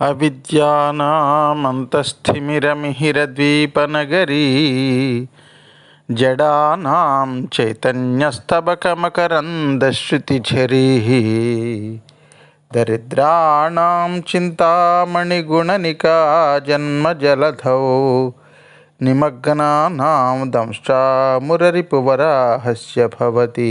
అవిద్యానామంతస్థిమిరమిహిరద్వీపనగరీ జడానాం చైతన్యస్తబకమకరందశ్రుతిఝరీ దరిద్రాణం చింతామణిగుణనికా జన్మజలధౌ నిమగ్నానాం దంష్టామురరిపువరాహస్య భవతి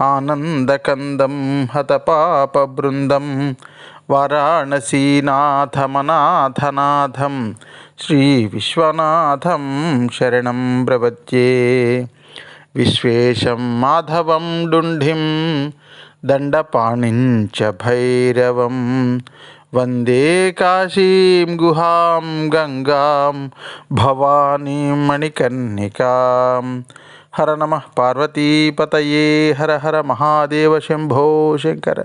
ఆనందకందం హతపాపబృందం వారాణసీనాథమనాథనాథం శ్రీ విశ్వనాథం శరణం ప్రపద్యే విశ్వేశం మాధవం డుంఢిం దండపాణించ భైరవం. వందే కాశీం గుహాం గంగాం భవానీ మణికర్ణికాం. హర నమ పార్వతీపతయే హర హర మహాదేవ శంభో శంకర.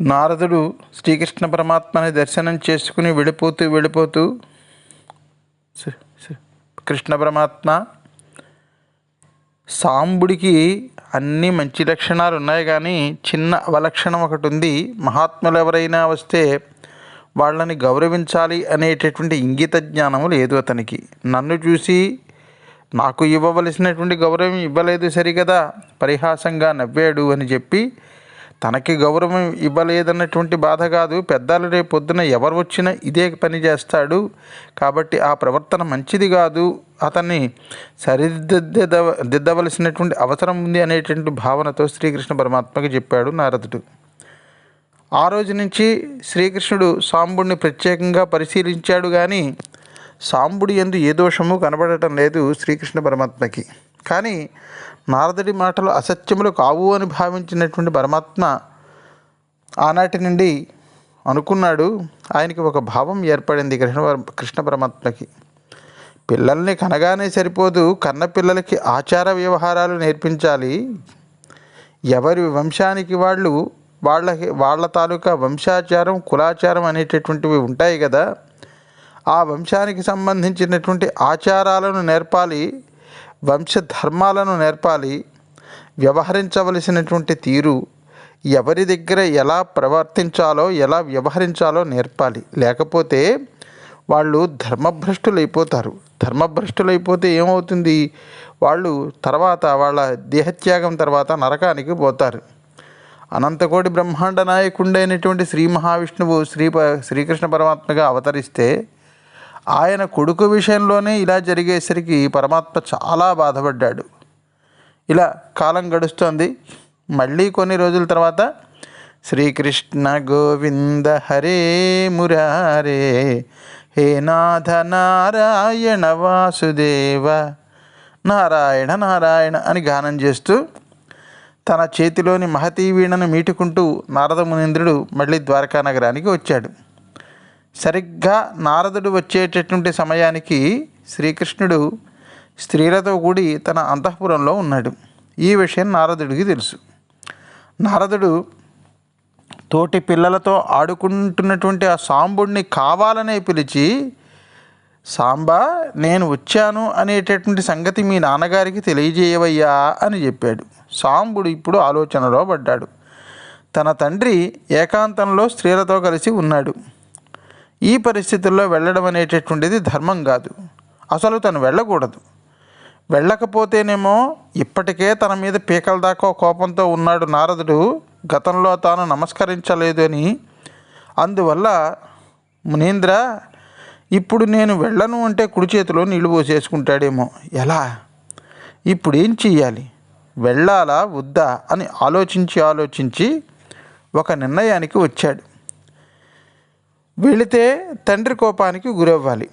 నారదుడు శ్రీకృష్ణ పరమాత్మని దర్శనం చేసుకుని వెళ్ళిపోతూ వెళ్ళిపోతూ కృష్ణ పరమాత్మ సాంబుడికి అన్ని మంచి లక్షణాలు ఉన్నాయి కానీ చిన్న అవలక్షణం ఒకటి ఉంది. మహాత్ములు ఎవరైనా వస్తే వాళ్ళని గౌరవించాలి అనేటటువంటి ఇంగిత జ్ఞానము లేదు అతనికి. నన్ను చూసి నాకు ఇవ్వవలసినటువంటి గౌరవం ఇవ్వలేదు సరికదా పరిహాసంగా నవ్వాడు అని చెప్పి తనకి గౌరవం ఇవ్వలేదన్నటువంటి బాధ కాదు. పెద్దలు రేపు పొద్దున ఎవరు వచ్చినా ఇదే పని చేస్తాడు. కాబట్టి ఆ ప్రవర్తన మంచిది కాదు. అతన్ని సరిదిద్ద దిద్దవలసినటువంటి అవసరం ఉంది అనేటువంటి భావనతో శ్రీకృష్ణ పరమాత్మకి చెప్పాడు నారదుడు. ఆ రోజు నుంచి శ్రీకృష్ణుడు సాంబుడిని ప్రత్యేకంగా పరిశీలించాడు కానీ సాంబుడి ఎందు ఏ దోషము కనబడటం లేదు శ్రీకృష్ణ పరమాత్మకి. కానీ నారదుడి మాటలు అసత్యములు కావు అని భావించినటువంటి పరమాత్మ ఆనాటి నుండి అనుకున్నాడు ఆయనకి ఒక భావం ఏర్పడింది కృష్ణ కృష్ణ పరమాత్మకి. పిల్లల్ని కనగానే సరిపోదు కన్న పిల్లలకి ఆచార వ్యవహారాలు నేర్పించాలి. ఎవరి వంశానికి వాళ్ళు వాళ్ళకి వాళ్ళ తాలూకా వంశాచారం కులాచారం అనేటటువంటివి ఉంటాయి కదా ఆ వంశానికి సంబంధించినటువంటి ఆచారాలను నేర్పాలి వంశధర్మాలను నేర్పాలి వ్యవహరించవలసినటువంటి తీరు ఎవరి దగ్గర ఎలా ప్రవర్తించాలో ఎలా వ్యవహరించాలో నేర్పాలి. లేకపోతే వాళ్ళు ధర్మభ్రష్టులైపోతారు. ధర్మభ్రష్టులైపోతే ఏమవుతుంది? వాళ్ళు తర్వాత వాళ్ళ దేహత్యాగం తర్వాత నరకానికి పోతారు. అనంతకోటి బ్రహ్మాండ నాయకుండైనటువంటి శ్రీ మహావిష్ణువు శ్రీ ప- శ్రీకృష్ణ పరమాత్మగా అవతరిస్తే ఆయన కొడుకు విషయంలోనే ఇలా జరిగేసరికి పరమాత్మ చాలా బాధపడ్డాడు. ఇలా కాలం గడుస్తోంది. మళ్ళీ కొన్ని రోజుల తర్వాత శ్రీకృష్ణ గోవింద హరే మురారే హే నాథ నారాయణ వాసుదేవ నారాయణ నారాయణ అని గానం చేస్తూ తన చేతిలోని మహతీ వీణను మీటుకుంటూ నారద మునీంద్రుడు మళ్ళీ ద్వారకా నగరానికి వచ్చాడు. సరిగ్గా నారదుడు వచ్చేటటువంటి సమయానికి శ్రీకృష్ణుడు స్త్రీలతో కూడి తన అంతఃపురంలో ఉన్నాడు. ఈ విషయం నారదుడికి తెలుసు. నారదుడు తోటి పిల్లలతో ఆడుకుంటున్నటువంటి ఆ సాంబుడిని కావాలనే పిలిచి సాంబా నేను వచ్చాను అనేటటువంటి సంగతి మీ నాన్నగారికి తెలియజేయవయ్యా అని చెప్పాడు. సాంబుడు ఇప్పుడు ఆలోచనలో పడ్డాడు. తన తండ్రి ఏకాంతంలో స్త్రీలతో కలిసి ఉన్నాడు. ఈ పరిస్థితుల్లో వెళ్ళడం అనేటటువంటిది ధర్మం కాదు. అసలు తను వెళ్ళకూడదు. వెళ్ళకపోతేనేమో ఇప్పటికే తన మీద పీకల దాకా కోపంతో ఉన్నాడు నారదుడు. గతంలో తాను నమస్కరించలేదు అని. అందువల్ల మునీంద్ర ఇప్పుడు నేను వెళ్ళను అంటే కుడి చేతిలో నీళ్ళు పోసేసుకుంటాడేమో. ఎలా? ఇప్పుడు ఏం చెయ్యాలి? వెళ్ళాలా వద్దా అని ఆలోచించి ఆలోచించి ఒక నిర్ణయానికి వచ్చాడు. వెళితే తండ్రి కోపానికి గురవ్వాలి.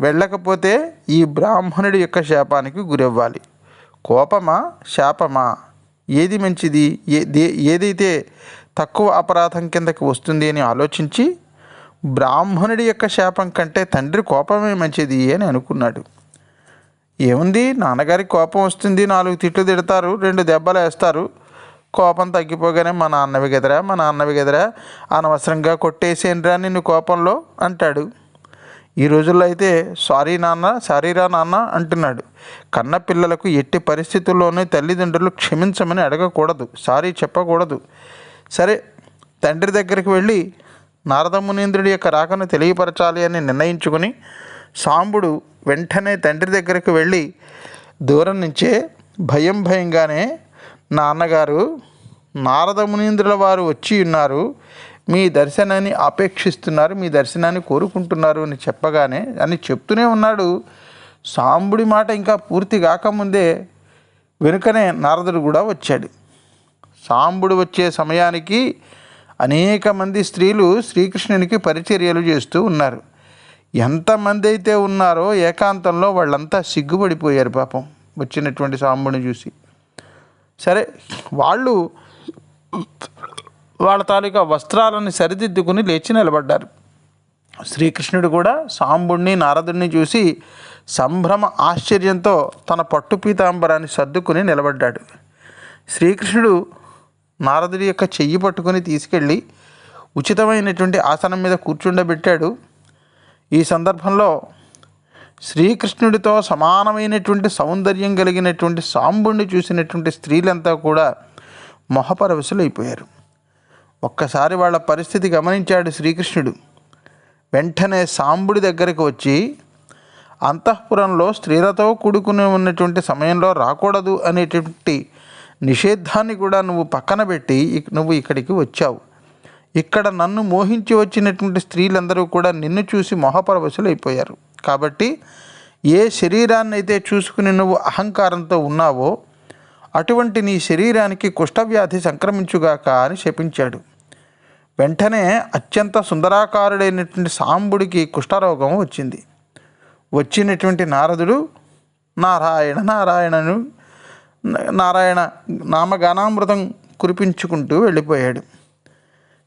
వెళ్ళకపోతే ఈ బ్రాహ్మణుడి యొక్క శాపానికి గురవ్వాలి. కోపమా? శాపమా? ఏది మంచిది? ఏ దే- ఏదైతే తక్కువ అపరాధం కిందకి వస్తుంది అని ఆలోచించి బ్రాహ్మణుడి యొక్క శాపం కంటే తండ్రి కోపమే మంచిది అని అనుకున్నాడు. ఏముంది? నాన్నగారికి కోపం వస్తుంది నాలుగు తిట్లు తిడతారు రెండు దెబ్బలు వేస్తారు కోపం తగ్గిపోగానే మా నాన్నవి గదరా మా నాన్నవి గదరా అనవసరంగా కొట్టేసేనరా నిన్ను కోపంలో అంటాడు. ఈ రోజుల్లో అయితే సారీ నాన్న సారీరా నాన్న అంటున్నాడు. కన్న పిల్లలకు ఎట్టి పరిస్థితుల్లోనే తల్లిదండ్రులు క్షమించమని అడగకూడదు సారీ చెప్పకూడదు. సరే తండ్రి దగ్గరికి వెళ్ళి నారదమునీంద్రుడి యొక్క రాకను తెలియపరచాలి అని నిర్ణయించుకుని సాంబుడు వెంటనే తండ్రి దగ్గరికి వెళ్ళి దూరం నుంచే భయం భయంగానే నాన్నగారు నారద మునీంద్రుల వారు వచ్చి ఉన్నారు మీ దర్శనాన్ని అపేక్షిస్తున్నారు మీ దర్శనాన్ని కోరుకుంటున్నారు అని చెప్పగానే అని చెప్తూనే ఉన్నాడు. సాంబుడి మాట ఇంకా పూర్తి కాకముందే వెనుకనే నారదుడు కూడా వచ్చాడు. సాంబుడు వచ్చే సమయానికి అనేక మంది స్త్రీలు శ్రీకృష్ణునికి పరిచర్యలు చేస్తూ ఉన్నారు. ఎంతమంది అయితే ఉన్నారో ఏకాంతంలో వాళ్ళంతా సిగ్గుపడిపోయారు పాపం వచ్చినటువంటి సాంబుడిని చూసి. సరే వాళ్ళు వాళ్ళ తాలూకా వస్త్రాలను సరిదిద్దుకుని లేచి నిలబడ్డారు. శ్రీకృష్ణుడు కూడా సాంబుణ్ణి నారదుణ్ణి చూసి సంభ్రమ ఆశ్చర్యంతో తన పట్టు పీతాంబరాన్ని సర్దుకుని నిలబడ్డాడు. శ్రీకృష్ణుడు నారదుడి యొక్క చెయ్యి పట్టుకుని తీసుకెళ్ళి ఉచితమైనటువంటి ఆసనం మీద కూర్చుండబెట్టాడు. ఈ సందర్భంలో శ్రీకృష్ణుడితో సమానమైనటువంటి సౌందర్యం కలిగినటువంటి సాంబుణ్ణి చూసినటువంటి స్త్రీలంతా కూడా మొహపరవశులైపోయారు. ఒక్కసారి వాళ్ళ పరిస్థితి గమనించాడు శ్రీకృష్ణుడు. వెంటనే సాంబుడి దగ్గరకు వచ్చి అంతఃపురంలో స్త్రీలతో కూడుకుని ఉన్నటువంటి సమయంలో రాకూడదు అనేటువంటి నిషేధాన్ని కూడా నువ్వు పక్కన పెట్టి నువ్వు ఇక్కడికి వచ్చావు. ఇక్కడ నన్ను మోహించి వచ్చినటువంటి స్త్రీలందరూ కూడా నిన్ను చూసి మొహపరవశులైపోయారు. కాబట్టి ఏ శరీరాన్ని అయితే చూసుకుని నువ్వు అహంకారంతో ఉన్నావో అటువంటి నీ శరీరానికి కుష్ఠవ్యాధి సంక్రమించుగాక అని శపించాడు. వెంటనే అత్యంత సుందరాకారుడైనటువంటి సాంబుడికి కుష్ఠరోగం వచ్చింది. వచ్చినటువంటి నారదుడు నారాయణ నారాయణను నారాయణ నామగానామృతం కురిపించుకుంటూ వెళ్ళిపోయాడు.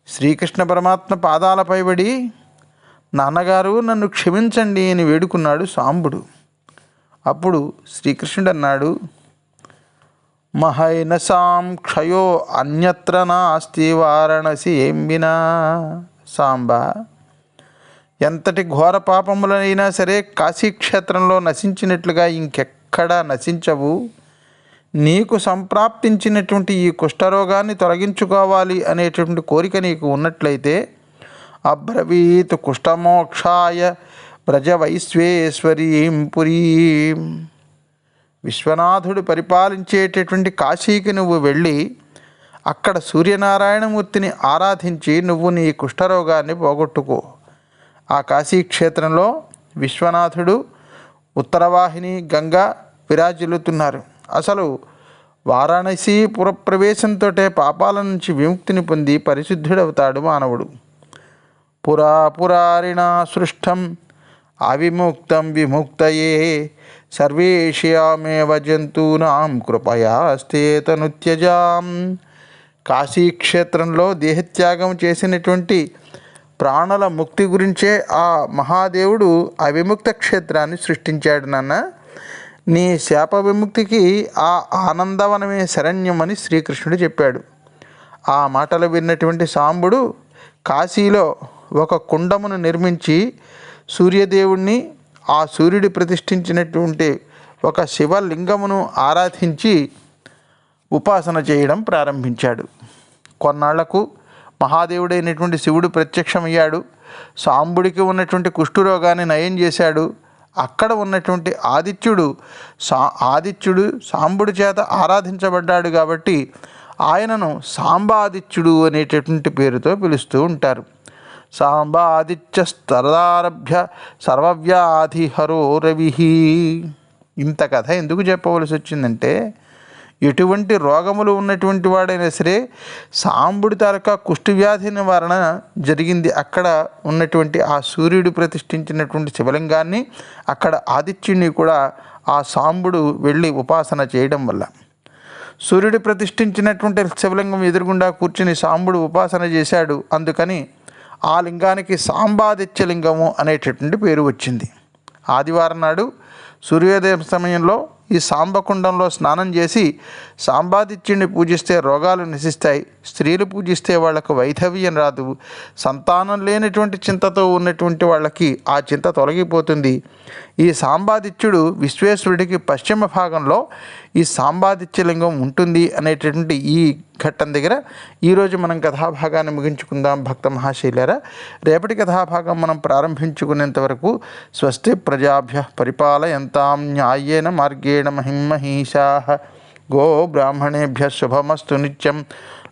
శ్రీకృష్ణ పరమాత్మ పాదాలపై పడి నాన్నగారు నన్ను క్షమించండి అని వేడుకున్నాడు సాంబుడు. అప్పుడు శ్రీకృష్ణుడు అన్నాడు మహైనసాం క్షయో అన్యత్ర నాస్తి వారణసి ఏం వినా సాంబ. ఎంతటి ఘోర పాపములైనా సరే కాశీక్షేత్రంలో నశించినట్లుగా ఇంకెక్కడా నశించవు. నీకు సంప్రాప్తించినటువంటి ఈ కుష్ఠరోగాన్ని తొలగించుకోవాలి అనేటువంటి కోరిక నీకు ఉన్నట్లయితే అబ్రవీత్ కుష్ఠమోక్షాయ వ్రజవైశ్వేశ్వరీం పురీం. విశ్వనాథుడు పరిపాలించేటటువంటి కాశీకి నువ్వు వెళ్ళి అక్కడ సూర్యనారాయణమూర్తిని ఆరాధించి నువ్వు నీ కుష్ఠరోగాన్ని పోగొట్టుకో. ఆ కాశీ క్షేత్రంలో విశ్వనాథుడు ఉత్తరవాహిని గంగా విరాజిల్లుతున్నారు. అసలు వారాణసి పురప్రవేశంతో పాపాల నుంచి విముక్తిని పొంది పరిశుద్ధుడవుతాడు మానవుడు. పురా పురారిణా సృష్టం అవిముక్తం విముక్తయే సర్వేషయామేవ జంతూనాం కృపయాస్తేతనుత్యజాం కాశీక్షేత్రంలో దేహత్యాగం చేసినటువంటి ప్రాణుల ముక్తి గురించే ఆ మహాదేవుడు అవిముక్త క్షేత్రాన్ని సృష్టించాడు నాన్న. నీ శాప విముక్తికి ఆ ఆనందవనమే శరణ్యమని శ్రీకృష్ణుడు చెప్పాడు. ఆ మాటలు విన్నటువంటి సాంబుడు కాశీలో ఒక కుండమును నిర్మించి సూర్యదేవుణ్ణి ఆ సూర్యుడి ప్రతిష్ఠించినటువంటి ఒక శివలింగమును ఆరాధించి ఉపాసన చేయడం ప్రారంభించాడు. కొన్నాళ్ళకు మహాదేవుడైనటువంటి శివుడు ప్రత్యక్షమయ్యాడు. సాంబుడికి ఉన్నటువంటి కుష్ఠురోగాన్ని నయం చేశాడు. అక్కడ ఉన్నటువంటి ఆదిత్యుడు సా ఆదిత్యుడు సాంబుడి చేత ఆరాధించబడ్డాడు కాబట్టి ఆయనను సాంబాదిత్యుడు అనేటటువంటి పేరుతో పిలుస్తూ ఉంటారు. సాంబాదిత్యస్తరదారభ్య సర్వవ్యాధిహరో రవి ఇంత కథ ఎందుకు చెప్పవలసి వచ్చిందంటే ఎటువంటి రోగములు ఉన్నటువంటి వాడైనా సరే సాంబుడి తాలూకా కుష్ఠవ్యాధి నివారణ జరిగింది. అక్కడ ఉన్నటువంటి ఆ సూర్యుడు ప్రతిష్ఠించినటువంటి శివలింగాన్ని అక్కడ ఆదిత్యుని కూడా ఆ సాంబుడు వెళ్ళి ఉపాసన చేయడం వల్ల. సూర్యుడు ప్రతిష్ఠించినటువంటి శివలింగం ఎదురుగుండా కూర్చుని సాంబుడు ఉపాసన చేశాడు. అందుకని ఆ లింగానికి సాంబాదిత్య లింగము అనేటటువంటి పేరు వచ్చింది. ఆదివారం నాడు సూర్యోదయం సమయంలో ఈ సాంబకుండంలో స్నానం చేసి సాంబాదిత్యుడిని పూజిస్తే రోగాలు నశిస్తాయి స్త్రీలు పూజిస్తే వాళ్ళకు వైధవ్యం రాదు సంతానం లేనటువంటి చింతతో ఉన్నటువంటి వాళ్ళకి ఆ చింత తొలగిపోతుంది. ఈ సాంబాదిత్యుడు విశ్వేశ్వరుడికి పశ్చిమ భాగంలో ఈ సాంబాదిత్య లింగం ఉంటుంది అనేటటువంటి ఈ ఘట్టం దగ్గర. ఈరోజు మనం కథాభాగాన్ని ముగించుకుందాం భక్త మహాశైలరా. రేపటి కథాభాగం మనం ప్రారంభించుకునేంత వరకు స్వస్తి ప్రజాభ్య పరిపాలయంతాం న్యాయేన మార్గేణ మహిమహీషా గో బ్రాహ్మణేభ్య శుభమస్తు నిత్యం.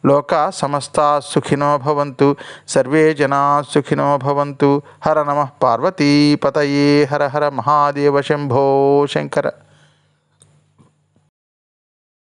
లోకా సమస్తా సుఖినో భవంతు. సర్వే జనా సుఖినో భవంతు. హర నమ పార్వతీపతయే హర హర మహాదేవ శంభో శంకర